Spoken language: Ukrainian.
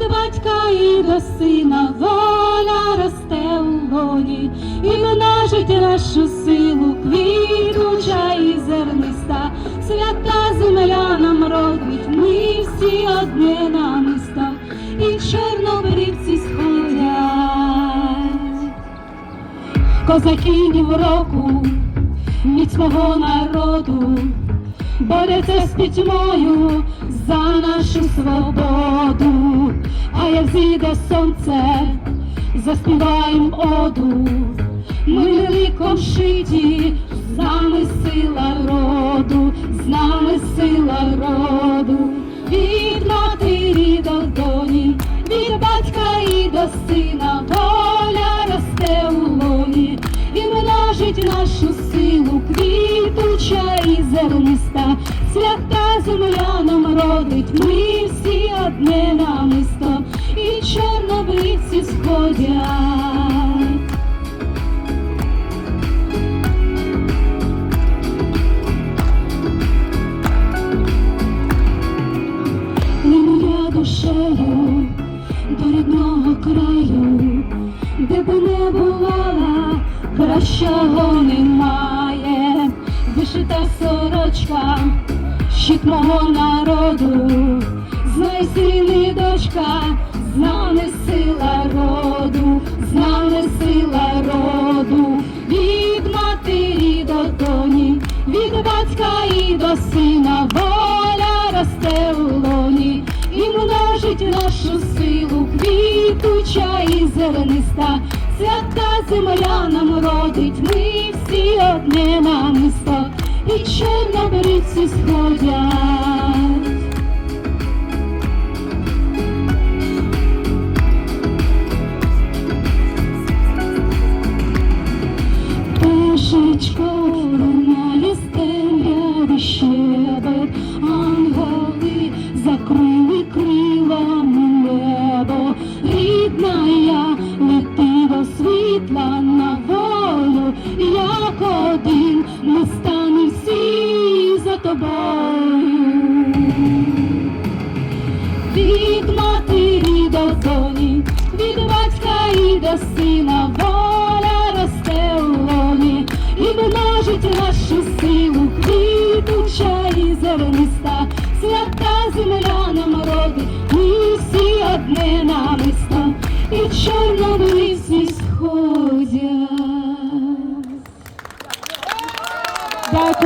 від батька і до сина воля росте у лоні, і множить нашу силу, квітуча і зерниста, свята земля нам родить, ми всі одне намисто, і чорнобривці сходять. Козакинів року, міцного народу, борються з пітьмою за нашу свободу, а як зійде сонце, заспіваєм оду, ми ликом шиті, з нами сила роду, з нами сила роду, від матері до доні, від батька і до сина, воля росте у лоні, і множить нашу силу, квітуча і зерниста, свята земля нам родить, ми всі одне намисто, і чорнобривці сходять. Лину я душею до рідного краю, де би не бувала, кращого немає, вишита сорочка, щит мого народу, знай сильний дочка, нашу силу, квітуча і зелениста, свята земля нам родить, ми всі одне намисто, і чорнобривці сходять. Тобою. Від матері до доні, від батька і до сина, воля росте у лоні, і множить нашу силу, квітуча і зерниста, свята земля нам родить, ми всі одне намисто, і чорнобривці